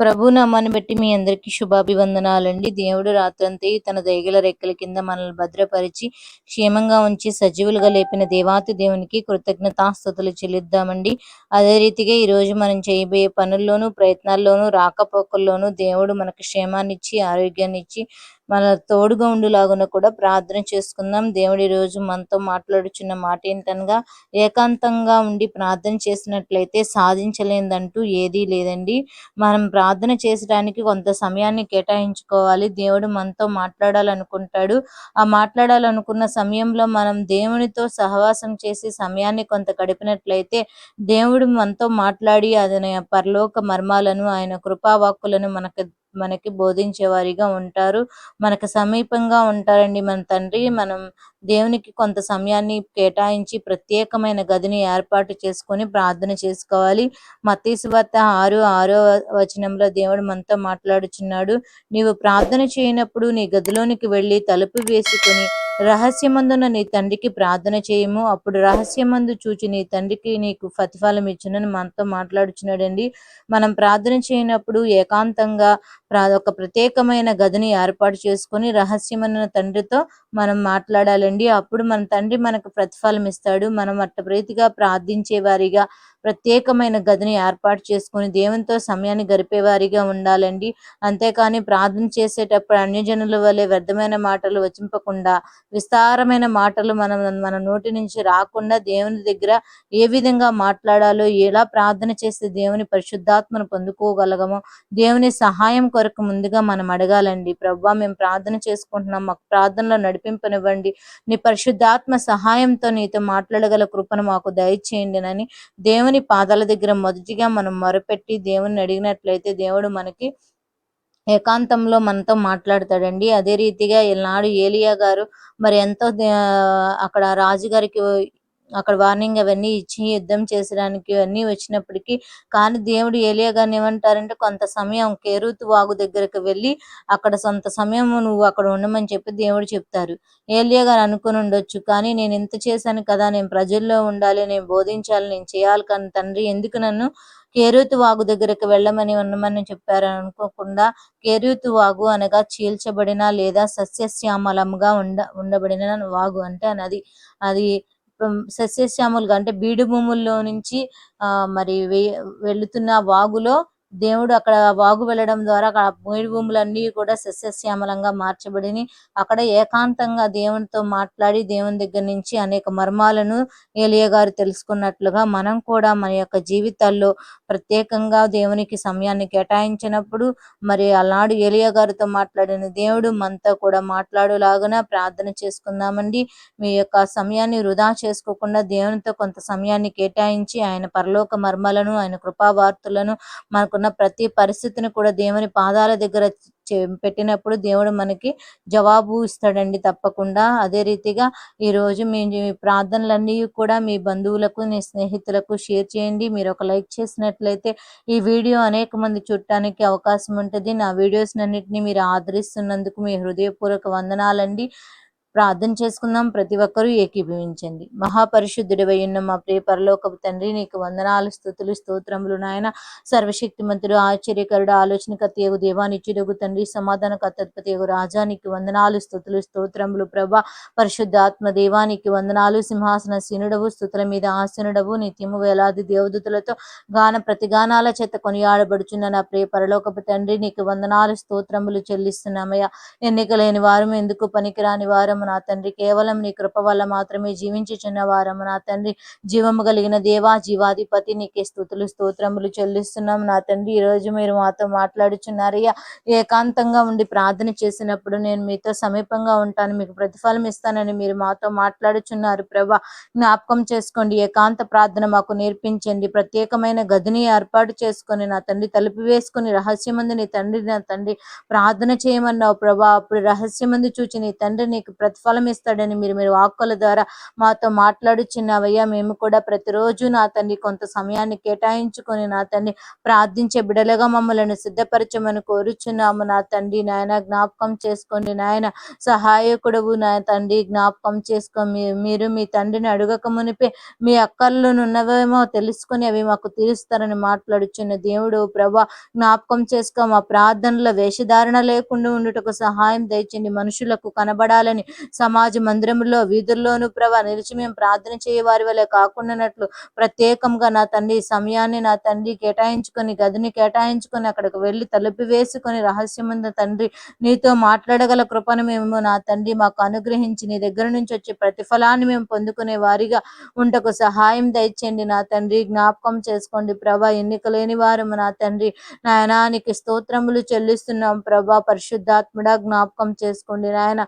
ప్రభు నామాన్ని బట్టి మీ అందరికీ శుభాభివందనాలండి. దేవుడు రాత్రంతా తన దయగల రెక్కల కింద మనల్ని భద్రపరిచి క్షేమంగా ఉంచి సజీవులుగా లేపిన దేవాతి దేవునికి కృతజ్ఞతాస్థుతులు చెల్లిద్దామండి. అదే రీతిగా ఈ రోజు మనం చేయబోయే పనుల్లోనూ ప్రయత్నాల్లోనూ రాకపోకల్లోనూ దేవుడు మనకు క్షేమాన్ని ఇచ్చి ఆరోగ్యాన్ని ఇచ్చి మన తోడుగా ఉండులాగున కూడా ప్రార్థన చేసుకుందాం. దేవుడి రోజు మనతో మాట్లాడుచున్న మాట ఏంటనగా ఏకాంతంగా ఉండి ప్రార్థన చేసినట్లయితే సాధించలేదంటూ ఏదీ లేదండి. మనం ప్రార్థన చేసడానికి కొంత సమయాన్ని కేటాయించుకోవాలి. దేవుడు మనతో మాట్లాడాలనుకుంటాడు. ఆ మాట్లాడాలనుకున్న సమయంలో మనం దేవునితో సహవాసం చేసి సమయాన్ని కొంత గడిపినట్లయితే దేవుడు మనతో మాట్లాడి అతని పరలోక మర్మాలను ఆయన కృపావాక్కులను మనకు మనకి బోధించే వారిగా ఉంటారు. మనకు సమీపంగా ఉంటారండి మన తండ్రి. మనం దేవునికి కొంత సమయాన్ని కేటాయించి ప్రత్యేకమైన గదిని ఏర్పాటు చేసుకొని ప్రార్థన చేసుకోవాలి. మతీసు ఆరు ఆరో వచనంలో దేవుడు మనతో మాట్లాడుచున్నాడు. నీవు ప్రార్థన చేయనప్పుడు నీ గదిలోనికి వెళ్ళి తలుపు వేసుకుని రహస్యమందున నీ తండ్రికి ప్రార్థన చేయము. అప్పుడు రహస్యమందు చూచి నీ తండ్రికి నీకు ప్రతిఫలం ఇచ్చునని మనతో మాట్లాడుచున్నాడండి. మనం ప్రార్థన చేయనప్పుడు ఏకాంతంగా ఒక ప్రత్యేకమైన గదిని ఏర్పాటు చేసుకొని రహస్యమైన తండ్రితో మనం మాట్లాడాలండి. అప్పుడు మన తండ్రి మనకు ప్రతిఫలం ఇస్తాడు. మనం అట్ట ప్రీతిగా ప్రార్థించే వారిగా ప్రత్యేకమైన గదిని ఏర్పాటు చేసుకుని దేవునితో సమయాన్ని గడిపేవారిగా ఉండాలండి. అంతేకాని ప్రార్థన చేసేటప్పుడు అన్యజనుల వలె వ్యర్థమైన మాటలు వచింపకుండా విస్తారమైన మాటలు మనం మన నోటి నుంచి రాకుండా దేవుని దగ్గర ఏ విధంగా మాట్లాడాలో ఎలా ప్రార్థన చేస్తే దేవుని పరిశుద్ధాత్మను పొందుకోగలగమో దేవుని సహాయం కొరకు ముందుగా మనం అడగాలండి. ప్రభా మేము ప్రార్థన చేసుకుంటున్నాం మాకు ప్రార్థనలో నడిపింపనివ్వండి. నీ పరిశుద్ధాత్మ సహాయంతో నీతో మాట్లాడగల కృపను మాకు దయచేయండి అని దేవుని పాదాల దగ్గర మొదటిగా మనం మొరపెట్టి దేవుని అడిగినట్లయితే దేవుడు మనకి ఏకాంతంలో మనతో మాట్లాడతాడండి. అదే రీతిగా ఈనాడు ఏలియా గారు మరి ఎంతో అక్కడ రాజుగారికి అక్కడ వార్నింగ్ అవన్నీ ఇచ్చి యుద్ధం చేసడానికి అన్నీ వచ్చినప్పటికీ కానీ దేవుడు ఏలియా గారిని ఏమంటారంటే కొంత సమయం కేరుతు వాగు దగ్గరకు వెళ్ళి అక్కడ సొంత సమయం నువ్వు అక్కడ ఉండమని చెప్పి దేవుడు చెప్తారు. ఏలియా గారు అనుకుని ఉండొచ్చు కానీ నేను ఇంత చేశాను కదా నేను ప్రజల్లో ఉండాలి నేను బోధించాలి నేను చేయాలి కానీ తండ్రి ఎందుకు నన్ను కేరుతు వాగు దగ్గరకు వెళ్ళమని ఉండమని చెప్పారు? అనుకోకుండా కేరుతు వాగు అనగా చీల్చబడిన లేదా సస్యశ్యామలముగా ఉండ ఉండబడిన వాగు అంటే అది అది సస్యశ్యాములుగా అంటే బీడు భూముల్లో నుంచి ఆ మరి వెళుతున్న వాగులో దేవుడు అక్కడ వాగు వెళ్ళడం ద్వారా అక్కడ భూమి భూములన్నీ కూడా సస్యశ్యామలంగా మార్చబడిని. అక్కడ ఏకాంతంగా దేవునితో మాట్లాడి దేవుని దగ్గర నుంచి అనేక మర్మాలను ఏలియ గారు తెలుసుకున్నట్లుగా మనం కూడా మన యొక్క జీవితాల్లో ప్రత్యేకంగా దేవునికి సమయాన్ని కేటాయించినప్పుడు మరి అలాడు ఏలియ గారితో మాట్లాడిన దేవుడు మనతో కూడా మాట్లాడులాగున ప్రార్థన చేసుకుందామండి. మీ యొక్క సమయాన్ని వృధా చేసుకోకుండా దేవునితో కొంత సమయాన్ని కేటాయించి ఆయన పరలోక మర్మలను ఆయన కృపావార్తలను మనకున్న ప్రతి పరిస్థితిని కూడా దేవుని పాదాల దగ్గర పెట్టినప్పుడు దేవుడు మనకి జవాబు ఇస్తాడండి తప్పకుండా. అదే రీతిగా ఈ రోజు మీ ప్రార్థనలన్నీ కూడా మీ బంధువులకు మీ స్నేహితులకు షేర్ చేయండి. మీరు ఒక లైక్ చేసినట్లయితే ఈ వీడియో అనేక మంది చూడటానికి అవకాశం ఉంటుంది. నా వీడియోస్ అన్నింటినీ మీరు ఆదరిస్తున్నందుకు మీ హృదయపూర్వక వందనాలండి. ప్రార్థన చేసుకుందాం. ప్రతి ఒక్కరూ ఏకీభవించండి. మహాపరిశుద్ధుడివై ఉన్న మా ప్రియ పరలోకపు తండ్రి నీకు వందనాలు స్థుతులు స్తోత్రములు నాయన. సర్వశక్తిమంతుడు ఆశ్చర్యకరుడు ఆలోచన ఆలోచనకర్తయగు దేవానిచ్చుడగు తండ్రి సమాధాన కర్తత్పతయగు రాజానికి వందనాలు స్థుతులు స్తోత్రములు ప్రభా. పరిశుద్ధాత్మ దేవానికి వందనాలు సింహాసన సీనుడవు స్థుతుల మీద ఆసనుడవు. నిత్యము వేలాది దేవదూతులతో గాన ప్రతిగానాల చేత కొనియాడబడుచున్న నా ప్రియ పరలోకపు తండ్రి నీకు వందనాలు స్తోత్రములు చెల్లిస్తున్నామయ్యా. ఎన్నికలేని వారం ఎందుకు పనికిరాని వారము నా తండ్రి. కేవలం నీ కృప వల్ల మాత్రమే జీవించుచున్న వారము నా తండ్రి. జీవము కలిగిన దేవా జీవాధిపతి నీకే స్థుతులు స్తోత్రములు చెల్లిస్తున్నాం నా తండ్రి. ఈ రోజు మీరు మాతో మాట్లాడుచున్నారయ్యా. ఏకాంతంగా ఉండి ప్రార్థన చేసినప్పుడు నేను మీతో సమీపంగా ఉంటాను. మీకు ప్రతిఫలం ఇస్తానని మీరు మాతో మాట్లాడుచున్నారు ప్రభా. జ్ఞాపకం చేసుకోండి. ఏకాంత ప్రార్థన మాకు నేర్పించండి. ప్రత్యేకమైన గదిని ఏర్పాటు చేసుకొని నా తండ్రి తలుపు వేసుకుని రహస్యమందు నీ తండ్రి నా తండ్రి ప్రార్థన చేయమన్నావు ప్రభా. అప్పుడు రహస్యమందు చూచి నీ తండ్రి నీకు ప్రతి ప్రతిఫలం ఇస్తాడని మీరు మీరు వాక్కుల ద్వారా మాతో మాట్లాడుచున్నావయ్యా. మేము కూడా ప్రతిరోజు నా తండ్రి కొంత సమయాన్ని కేటాయించుకొని నా తండ్రి ప్రార్థించే బిడలుగా మమ్మల్ని సిద్ధపరచమని కోరుచున్నాము. నా తండ్రి నాయన జ్ఞాపకం చేసుకోండి నాయన. సహాయకుడవు నా తండ్రి జ్ఞాపకం చేసుకో. మీ- మీరు మీ తండ్రిని అడగక మునిపే మీ అక్కర్లోనున్నవేమో ఉన్నవేమో తెలుసుకొని అవి మాకు తీరుస్తారని మాట్లాడుచున్న దేవుడు ప్రభా జ్ఞాపకం చేసుకో. మా ప్రార్థనలో వేషధారణ లేకుండా ఉండుటకు సహాయం దయచండి. మనుషులకు కనబడాలని సమాజ మందిరంలో వీధుల్లోనూ ప్రభా నిలిచి మేము ప్రార్థన చేయ వారి వల్ల కాకుండానట్లు ప్రత్యేకంగా నా తండ్రి సమయాన్ని నా తండ్రి కేటాయించుకొని గదిని కేటాయించుకొని అక్కడికి వెళ్ళి తలుపు వేసుకొని రహస్యముంద తండ్రి నీతో మాట్లాడగల కృపను మేము నా తండ్రి మాకు అనుగ్రహించి నీ దగ్గర నుంచి వచ్చే ప్రతిఫలాన్ని మేము పొందుకునే వారిగా ఉంటకు సహాయం దయచేయండి. నా తండ్రి జ్ఞాపకం చేసుకోండి ప్రభా. ఎన్నిక లేని వారు నా తండ్రి. నాయనానికి స్తోత్రములు చెల్లిస్తున్నాం ప్రభా. పరిశుద్ధాత్ముడా జ్ఞాపకం చేసుకోండి నాయన.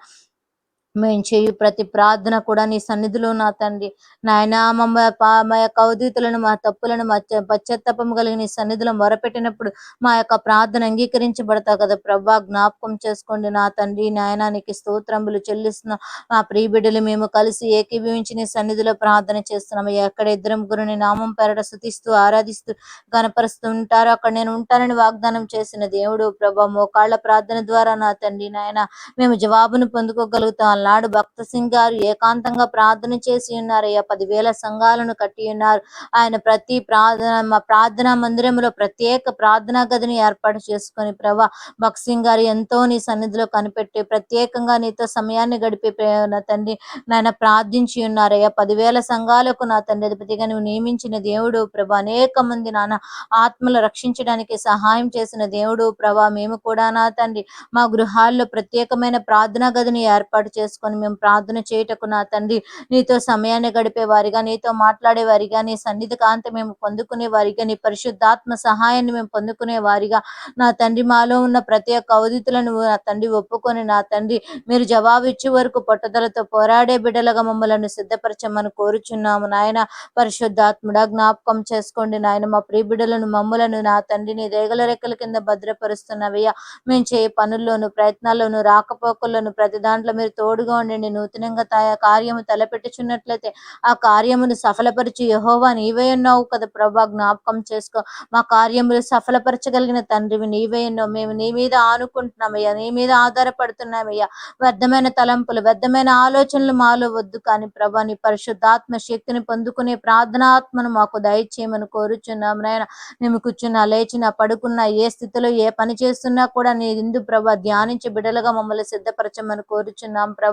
మేము చేయు ప్రతి ప్రార్థన కూడా నీ సన్నిధిలో నా తండ్రి. నాయన పా- మా యొక్క అవధితులను మా తప్పులను మా చ- పశ్చాత్తాపం కలిగి నీ సన్నిధిలో మొరపెట్టినప్పుడు మా యొక్క ప్రార్థన అంగీకరించబడతా కదా ప్రభా. జ్ఞాపకం చేసుకోండి నా తండ్రి. నాయనానికి స్తోత్రములు చెల్లిస్తున్న. మా ప్రియబిడ్డలు మేము కలిసి ఏకీభవించి నీ సన్నిధిలో ప్రార్థన చేస్తున్నాము ఎక్కడ ఇద్దరు గురుని నామం పెరట శుతిస్తూ ఆరాధిస్తూ గనపరుస్తూ ఉంటారో. అక్కడ నేను ఉంటానని వాగ్దానం చేసిన దేవుడు ప్రభా. మోకాళ్ళ ప్రార్థన ద్వారా నా తండ్రి నాయన మేము జవాబును పొందుకోగలుగుతాం. పల్నాడు భక్త సింగ్ గారు ఏకాంతంగా ప్రార్థన చేసి ఉన్నారు అయ్యా పదివేల సంఘాలను కట్టి ఉన్నారు. ఆయన ప్రతి ప్రార్థన మా ప్రార్థనా మందిరంలో ప్రత్యేక ప్రార్థనా గదిని ఏర్పాటు చేసుకొని ప్రభా భక్త్ సింగ్ గారు ఎంతో నీ సన్నిధిలో కనిపెట్టి ప్రత్యేకంగా నీతో సమయాన్ని గడిపే నా తండ్రి నాయన ప్రార్థించి ఉన్నారయ్యా. పదివేల సంఘాలకు నా తండ్రి అధిపతిగా నువ్వు నియమించిన దేవుడు ప్రభా. అనేక మంది నాన్న ఆత్మలు రక్షించడానికి సహాయం చేసిన దేవుడు ప్రభా. మేము కూడా నా తండ్రి మా గృహాల్లో ప్రత్యేకమైన ప్రార్థనా గదిని ఏర్పాటు చేసుకొని మేము ప్రార్థన చేయుటకు నా తండ్రి నీతో సమయాన్ని గడిపే వారిగా నీతో మాట్లాడే వారిగా నీ సన్నిధి కాంతి మేము పొందుకునే వారిగా నీ పరిశుద్ధాత్మ సహాయాన్ని మేము పొందుకునే వారిగా నా తండ్రి మాలో ఉన్న ప్రతి ఒక్క అవధితులను నా తండ్రి ఒప్పుకొని నా తండ్రి మీరు జవాబు ఇచ్చే వరకు పట్టుదలతో పోరాడే బిడ్డలుగా మమ్మలను సిద్ధపరచమని కోరుచున్నాము. నాయన పరిశుద్ధాత్ముడా జ్ఞాపకం చేసుకోండి. నాయన మా ప్రియ బిడ్డలను మమ్ములను నా తండ్రిని రేగల దేగల రెక్కల కింద భద్రపరుస్తున్నవయ్యా. మేము చేయ పనుల్లోను ప్రయత్నాల్లోను రాకపోకల్లోను ప్రతి దాంట్లో మీరు తోడు తోడుగా ఉండండి. నూతనంగా తా- కార్యము తలపెట్టుచున్నట్లయితే ఆ కార్యమును సఫలపరిచి యహోవా నీవే ఉన్నావు కదా ప్రభా. జ్ఞాపకం చేసుకో. మా కార్యములు సఫలపరచగలిగిన తండ్రివి నీవే ఉన్నావు. మేము నీ మీద ఆనుకుంటున్నామయ్యా. నీ మీద ఆధారపడుతున్నామయ్యా. వ్యర్థమైన తలంపులు వ్యర్థమైన ఆలోచనలు మాలో వద్దు కానీ ప్రభా నీ పరిశుద్ధాత్మ శక్తిని పొందుకునే ప్రార్థనాత్మను మాకు దయచేయమని కోరుచున్నాం నాయన. మేము కూర్చున్నా లేచినా పడుకున్నా ఏ స్థితిలో ఏ పని చేస్తున్నా కూడా నీ ఇందు ప్రభా ధ్యానించి బిడలుగా మమ్మల్ని సిద్ధపరచమని కోరుచున్నాం ప్రభా.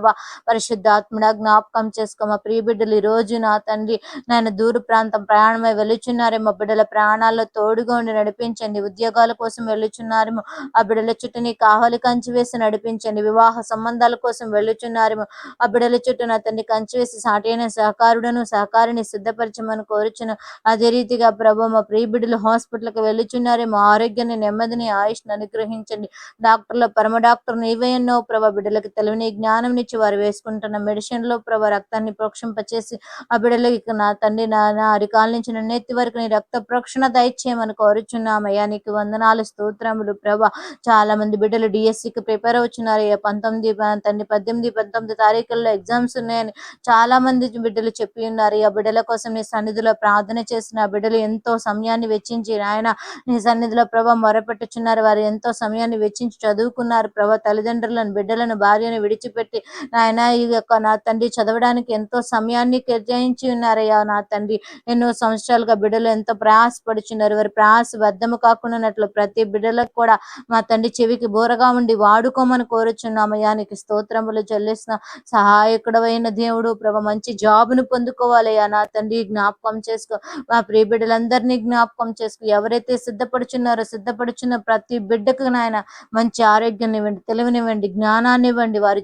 పరిశుద్ధాత్ముడా జ్ఞాపకం చేసుకో మా ప్రియ బిడ్డలు ఈ రోజు నా తండ్రి నాయన దూర ప్రాంతం ప్రయాణమై వెళ్ళుచున్నారేమో. బిడ్డల ప్రాణాల్లో తోడుగా ఉండి నడిపించండి. ఉద్యోగాల కోసం వెళ్ళుచున్నారేమో. ఆ బిడ్డల చుట్టూ నీ కావలి కంచి వేసి నడిపించండి. వివాహ సంబంధాల కోసం వెళ్ళుచున్నారేమో. ఆ బిడ్డల చుట్టూ నా తండ్రి కంచి వేసి సాటి అయిన సహకారుడను సహకారిని సిద్ధపరచమని కోరుచును. అదే రీతిగా ప్రభు మా ప్రియ బిడ్డలు హాస్పిటల్కి వెళ్ళుచున్నారేమో. ఆరోగ్యాన్ని నెమ్మదిని ఆయుష్ని అనుగ్రహించండి. డాక్టర్ల పరమ డాక్టర్ నీవే ఎన్నో ప్రభా బిడ్డలకు తెలివిని జ్ఞానం ఇచ్చి వారు వేసుకుంటున్న మెడిసిన్లో ప్రభా రక్తాన్ని ప్రోక్షింపచేసి ఆ బిడ్డలకి నా తండ్రి నా నా అరికాల నుంచి నెత్తి వరకు నీ రక్త ప్రోక్షణ దయచేయమని కోరుచున్నామయ్యా. నీకు వందనాలు స్తోత్రములు ప్రభా. చాలా మంది బిడ్డలు డిఎస్సికి ప్రిపేర్ అవుతున్నారు అయ్యా పంతొమ్మిది తండ్రి పద్దెనిమిది పంతొమ్మిది తారీఖుల్లో ఎగ్జామ్స్ ఉన్నాయని చాలా మంది బిడ్డలు చెప్పి ఉన్నారు ఆ బిడ్డల కోసం నీ సన్నిధిలో ప్రార్థన చేసిన బిడ్డలు ఎంతో సమయాన్ని వెచ్చించి నాయన నీ సన్నిధిలో ప్రభా మొరపెట్టుచున్నారు. వారు ఎంతో సమయాన్ని వెచ్చించి చదువుకున్నారు. ప్రభా తల్లిదండ్రులను బిడ్డలను భార్యను విడిచిపెట్టి నాయన ఈ యొక్క నా తండ్రి చదవడానికి ఎంతో సమయాన్ని కేటాయించి ఉన్నారయ్యా నా తండ్రి. ఎన్నో సంవత్సరాలుగా బిడ్డలు ఎంతో ప్రయాసపడుచున్నారు. వారి ప్రయాస వ్యర్థము కాకుండానట్లు ప్రతి బిడ్డలకు కూడా మా తండ్రి చెవికి బోరగా ఉండి వాడుకోమని కోరుచున్నామయ్యా. నీకు స్తోత్రములు చెల్లిస్తున్న సహాయకుడవైన దేవుడు ప్రభ మంచి జాబ్ను పొందుకోవాలయ్యా నా తండ్రి. జ్ఞాపకం చేసుకో. మా ప్రియ బిడ్డలందరినీ జ్ఞాపకం చేసుకో. ఎవరైతే సిద్ధపడుచున్నారో సిద్ధపడుచున్న ప్రతి బిడ్డకు నాయన మంచి ఆరోగ్యం ఇవ్వండి తెలివినివ్వండి జ్ఞానాన్ని ఇవ్వండి. వారి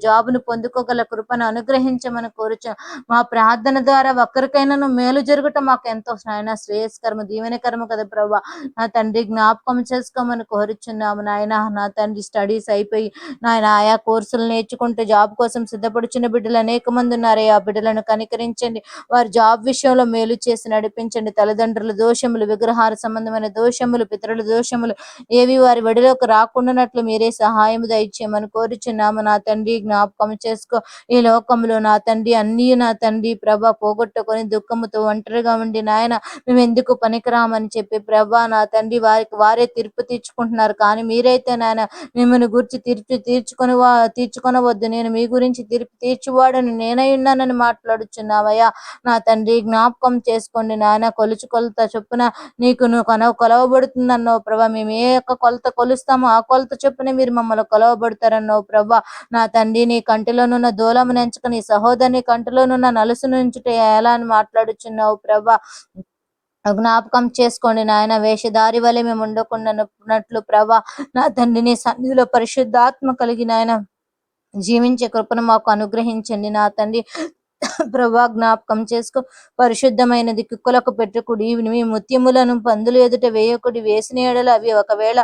పొంది పొందుకోగల కృపను అనుగ్రహించమని కోరుచు మా ప్రార్థన ద్వారా ఒక్కరికైనాను మేలు జరగటం మాకు ఎంతో నాయన శ్రేయస్కరము దీవెనకరము కదా ప్రభా. నా తండ్రి జ్ఞాపకం చేసుకోమని కోరుచున్నాము నాయన. నా తండ్రి స్టడీస్ అయిపోయి నాయన ఆయా కోర్సులు నేర్చుకుంటూ జాబ్ కోసం సిద్ధపడుచున్న బిడ్డలు అనేక మంది ఉన్నారే. ఆ బిడ్డలను కనికరించండి. వారి జాబ్ విషయంలో మేలు చేసి నడిపించండి. తల్లిదండ్రుల దోషములు విగ్రహార సంబంధమైన దోషములు పితరుల దోషములు ఏవి వారి వడిలోకి రాకుండానట్లు మీరే సహాయం దయచేయమని కోరుచున్నాము. నా తండ్రి జ్ఞాపకం చేసు చేసుకో. ఈ లోకంలో నా తండ్రి అన్ని నా తండ్రి ప్రభ పోగొట్టుకొని దుఃఖముతో ఒంటరిగా ఉండి నాయన మేము ఎందుకు పనికిరామని చెప్పి ప్రభా నా తండ్రి వారికి వారే తీర్పు తీర్చుకుంటున్నారు. కానీ మీరైతే నాయన మిమ్మల్ని గురించి తీర్పు తీర్చుకొని తీర్చుకొనవద్దు. నేను మీ గురించి తీర్పు తీర్చువాడని నేనై ఉన్నానని మాట్లాడుచున్నావయ్యా. నా తండ్రి జ్ఞాపకం చేసుకోండి నాయన. కొలుచు కొలత చొప్పున నీకు నువ్వు కొన కొలవబడుతుందన్నావు ప్రభా. మేము ఏ యొక్క కొలత కొలుస్తామో ఆ కొలత చొప్పున మీరు మమ్మల్ని కొలవబడతారన్నావు ప్రభా. నా తండ్రి నీ కంటిలో కంటిలోనున్న దూలము నెంచుక నీ సహోదరుని కంటిలోనున్న నలుసు నుంచుట ఎలా అని మాట్లాడుచున్నావు ప్రభా? జ్ఞాపకం చేసుకోండి నాయన వేషధారి వలె మేము ఉండకుండా ప్రభా నా తండ్రిని సన్నిధిలో పరిశుద్ధాత్మ కలిగి నాయన జీవించే కృపను మాకు అనుగ్రహించండి. నా తండ్రి ప్రభా జ్ఞాపకం చేసుకో. పరిశుద్ధమైనది కుక్కలకు పెట్టుకుడి మీ ముత్యములను పందులు ఎదుట వేయకుడి వేసిన ఎడలు అవి ఒకవేళ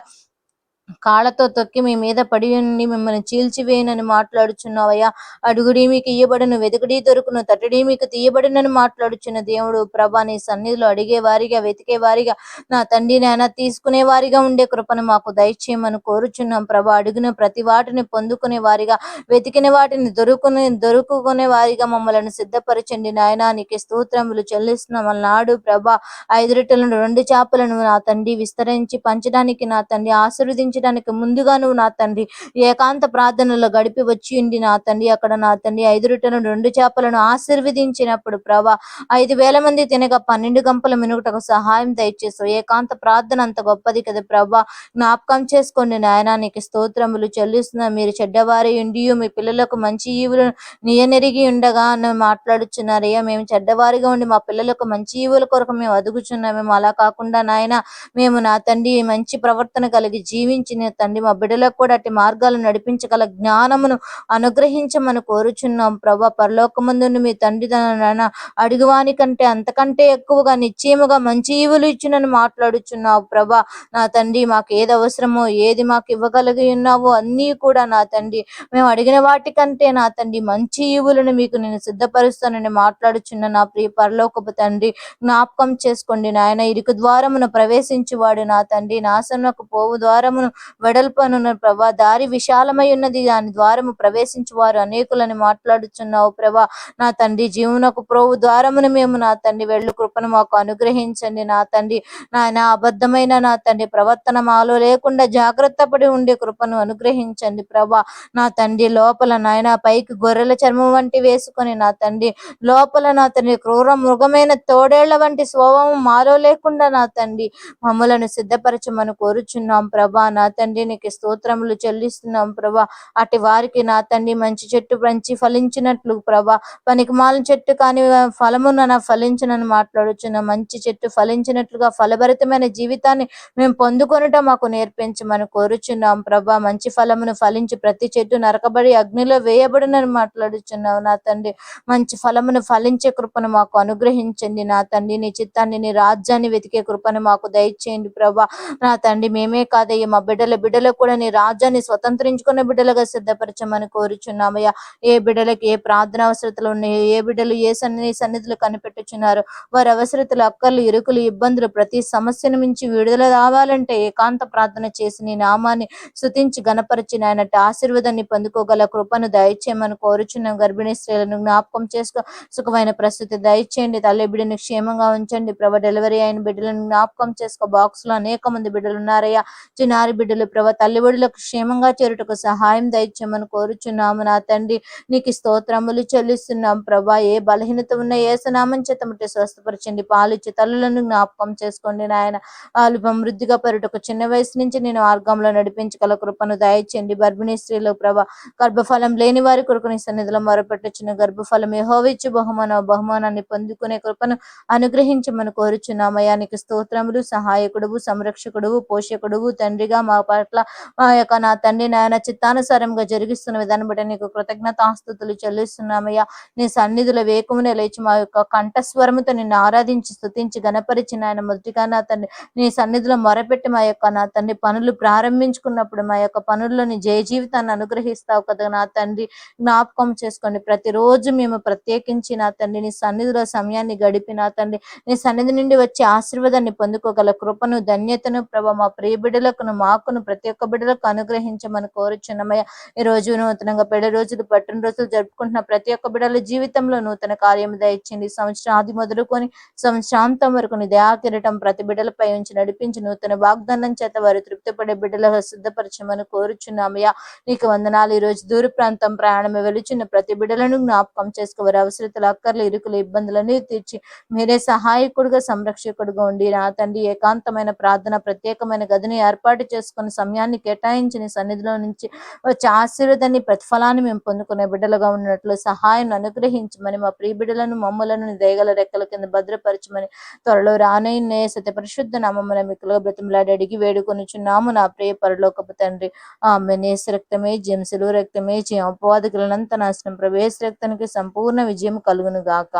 కాళ్ళతో తొక్కి మీ మీద పడి ఉండి మిమ్మల్ని చీల్చివేయనని మాట్లాడుచున్నావయ్యా. అడుగుడి మీకు ఇయ్యబడను వెతుకుడి దొరుకును తట్టుడి మీకు తీయబడినని మాట్లాడుచున్న దేవుడు ప్రభా నీ సన్నిధిలో అడిగే వారిగా వెతికే వారిగా నా తండ్రి నాయన తీసుకునే వారిగా ఉండే కృపను మాకు దయచేయమని కోరుచున్నాం ప్రభా. అడుగున ప్రతి వాటిని పొందుకునే వారిగా వెతికిన వాటిని దొరుకుని దొరుకుకునే వారిగా మమ్మల్ని సిద్ధపరచండి నాయన. నీకు స్తోత్రములు చెల్లిస్తున్నాం. నాడు ప్రభా ఐదు రొట్టెలను రెండు చేపలను నా తండ్రి విస్తరించి పంచడానికి నా తండ్రి ఆశీర్వదించి ప్రార్థించడానికి ముందుగా నువ్వు నా తండ్రి ఏకాంత ప్రార్థనలో గడిపి వచ్చి ఉండి నా తండ్రి అక్కడ నా తండ్రి ఐదు రొట్టెలను రెండు చేపలను ఆశీర్వదించినప్పుడు ప్రభా ఐదు వేల మంది తినగా పన్నెండు గంపల మినుగుటకు సహాయం దయచేసావు ఏకాంత ప్రార్థన అంత గొప్పది కదా ప్రభా జ్ఞాపకం చేసుకోండి నాయన నీకు స్తోత్రములు చెల్లిస్తున్నా మీరు చెడ్డవారి ఉండి మీ పిల్లలకు మంచి ఈవులు నియనెరిగి ఉండగా అని మాట్లాడుచున్నారయ్యా మేము చెడ్డవారిగా ఉండి మా పిల్లలకు మంచి ఈవుల కొరకు మేము అదుగుచున్నాం. మేము అలా కాకుండా నాయన మేము నా తండ్రి మంచి ప్రవర్తన కలిగి జీవించి నడిపించిన తండ్రి మా బిడ్డలకు కూడా అట్టి మార్గాలు నడిపించగల జ్ఞానమును అనుగ్రహించమని కోరుచున్నాం. ప్రభా పరలోకమందుని మీ తండ్రి తన అడుగువాని కంటే అంతకంటే ఎక్కువగా నిశ్చయముగా మంచి ఈవులు ఇచ్చినని మాట్లాడుచున్నావు. ప్రభా నా తండ్రి మాకు ఏది అవసరమో ఏది మాకు ఇవ్వగలిగి ఉన్నావో అన్నీ కూడా నా తండ్రి మేము అడిగిన వాటికంటే నా తండ్రి మంచి ఈవులను మీకు నేను సిద్ధపరుస్తానని మాట్లాడుచున్న నా ప్రియ పరలోకపు తండ్రి జ్ఞాపకం చేసుకోండి నాయన. ఇరుకు ద్వారమును ప్రవేశించువాడు నా తండ్రి నాశనకు పోవు ద్వారమును వెడల్పనున్న ప్రభా. దారి విశాలమై ఉన్నది. దాని ద్వారము ప్రవేశించు వారు అనేకులని మాట్లాడుచున్నావు ప్రభా. నా తండ్రి జీవనకు ప్రోవు ద్వారమును మేము నా తండ్రి వెళ్ళు. కృపను మాకు అనుగ్రహించండి. నా తండ్రి నాయన అబద్ధమైన నా తండ్రి ప్రవర్తన మాలో లేకుండా జాగ్రత్త పడి ఉండే కృపను అనుగ్రహించండి ప్రభా. నా తండ్రి లోపల నాయన పైకి గొర్రెల చర్మం వంటి వేసుకొని నా తండ్రి లోపల నా తండ్రి క్రూర మృగమైన తోడేళ్ళ వంటి స్వభావం మాలో లేకుండా నా తండ్రి మమ్మలను సిద్ధపరచమని కోరుచున్నాం ప్రభా. నా తండ్రి నీకు స్తోత్రములు చెల్లిస్తున్నాం ప్రభా. అటు వారికి నా తండ్రి మంచి చెట్టు మంచి ఫలించినట్లు ప్రభా. పనికి మాలిన చెట్టు కానీ ఫలమున నా ఫలించనని మాట్లాడుచున్న మంచి చెట్టు ఫలించినట్లుగా ఫలభరితమైన జీవితాన్ని మేము పొందుకొనుట మాకు నేర్పించమని కోరుచున్నాం ప్రభా. మంచి ఫలమును ఫలించి ప్రతి చెట్టు నరకబడి అగ్నిలో వేయబడినని మాట్లాడుచున్నావు నా తండ్రి. మంచి ఫలమును ఫలించే కృపను మాకు అనుగ్రహించండి నా తండ్రి. నీ చిత్తాన్ని నీ రాజ్యాన్ని వెతికే కృపను మాకు దయచేయండి ప్రభా. నా తండ్రి మేమే కాదయ్య మా బిడ్డల బిడ్డలకు కూడా నీ రాజ్యాన్ని స్వతంత్రించుకున్న బిడ్డలుగా సిద్ధపరచమని కోరుచున్నామయ్యా. ఏ బిడ్డలకు ఏ ప్రార్థన అవసరతలు ఉన్నాయో? ఏ బిడ్డలు ఏ సన్ని సన్నిధులు కనిపెట్టుచున్నారు? వారి అవసరతలు అక్కర్లు ఇరుకులు ఇబ్బందులు ప్రతి సమస్యను మించి విడుదల రావాలంటే ఏకాంత ప్రార్థన చేసి నీ నామాన్ని స్థుతించి గణపరిచిన ఆయన ఆశీర్వాదాన్ని పొందుకోగల కృపను దయచేయమని కోరుచున్నాం. గర్భిణీ స్త్రీలను జ్ఞాపకం చేసుకో. సుఖమైన ప్రస్తుతి దయచేయండి. తల్లి బిడ్డను క్షేమంగా ఉంచండి. ప్రభ డెలివరీ అయిన బిడ్డలను జ్ఞాపకం చేసుకో. బాక్స్లో అనేక మంది బిడ్డలు ఉన్నారయ్యా. చిన్నారి బిడ్డలు ప్రభా తల్లిబడులకు క్షేమంగా చేరుటకు సహాయం దయచేయమని కోరుచున్నాము. నా తండ్రి నీకు స్తోత్రములు చెల్లిస్తున్నాం ప్రభా. ఏ బలహీనత ఉన్న ఏసనామం చేత ముట్టి స్వస్థపరచండి. పాలిచ్చి తల్లులను జ్ఞాపకం చేసుకోండి నాయన. వాళ్ళు సమృద్ధిగా పరుటకు చిన్న వయసు నుంచి నేను మార్గంలో నడిపించగల కృపను దయచేయండి. గర్భిణీ స్త్రీలు ప్రభా గర్భఫలం లేని వారి కొరకుని సన్నిధిలో మొరపెట్టుచున్న గర్భఫలం యహోవిచ్చు బహుమాన బహుమానాన్ని పొందుకునే కృపను అనుగ్రహించమని కోరుచున్నామయానికి నీకు స్తోత్రములు సహాయకుడువు సంరక్షకుడువు పోషకుడువు తండ్రిగా మా పట్ల మా యొక్క నా తండ్రి నాయన చిత్తానుసారంగా జరిగిస్తున్న విధానం బట్టి నీకు కృతజ్ఞతాస్తుతులు చెల్లిస్తున్నామయ్యా. నీ సన్నిధుల వేకుమునే లేచి మా యొక్క కంఠస్వరముతో నిన్ను ఆరాధించి స్థుతించి గణపరిచిన ఆయన మొదటిగా నా తండ్రి నీ సన్నిధిలో మొరపెట్టి మా యొక్క నా తండ్రి పనులు ప్రారంభించుకున్నప్పుడు మా యొక్క పనుల్లోని జయ జీవితాన్ని అనుగ్రహిస్తావు కదా నా తండ్రి. జ్ఞాపకం చేసుకోండి ప్రతిరోజు మేము ప్రత్యేకించి నా తండ్రి నీ సన్నిధిలో సమయాన్ని గడిపి నా తండ్రి నీ సన్నిధి నుండి వచ్చే ఆశీర్వాదాన్ని పొందుకోగల కృపను ధన్యతను ప్రభ మా ప్రియ బిడ్డలకు మా వాక్కును ప్రతి ఒక్క బిడ్డలకు అనుగ్రహించమని కోరుచున్నమయ్య. ఈ రోజు నూతనంగా పెళ్ళి రోజులు పట్టిన రోజులు జరుపుకుంటున్న ప్రతి ఒక్క బిడ్డల జీవితంలో నూతన కార్యం దయచింది సంవత్సరం ఆది మొదలుకొని సంవత్సరాంతం వరకు దయా కిరటం ప్రతి బిడ్డలపై ఉంచి నడిపించి నూతన వాగ్దానం చేత వారు తృప్తిపడే బిడ్డలకు సిద్ధపరచమని కోరుచున్నామయ్యా. నీకు వందనాలు. ఈ రోజు దూర ప్రాంతం ప్రయాణం వెలుచున్న ప్రతి బిడ్డలను జ్ఞాపకం చేసుకోవారు అవసరతలు అక్కర్లు ఇరుకులు ఇబ్బందులను తీర్చి మీరే సహాయకుడుగా సంరక్షకుడుగా ఉండి నా తండ్రి ఏకాంతమైన ప్రార్థన ప్రత్యేకమైన గదిని ఏర్పాటు చేసుకుని సమయాన్ని కేటాయించి నీ సన్నిధిలో నుంచి వచ్చే ఆశీర్వదాన్ని ప్రతిఫలాన్ని మేము పొందుకునే బిడ్డలుగా ఉన్నట్లు సహాయం అనుగ్రహించమని మా ప్రియ బిడ్డలను మమ్మలను నీ దయగల రెక్కల కింద భద్రపరచమని త్వరలో రానయ్యే సత్య పరిశుద్ధ నామమున మిక్కులుగా బ్రతిమలాడి అడిగి వేడుకొనిచున్నాము. నా ప్రియ పరలోకపు తండ్రి ఆమె నేస రక్తమే జంసులు రక్తమే జయం. అపవాదకులనంత నాశనం ప్రవేశ రక్తానికి సంపూర్ణ విజయం కలుగును గాక.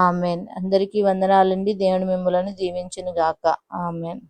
ఆమెన్. అందరికీ వందనాలండి. దేవుని మిమ్మలను దీవించును గాక. ఆమెన్.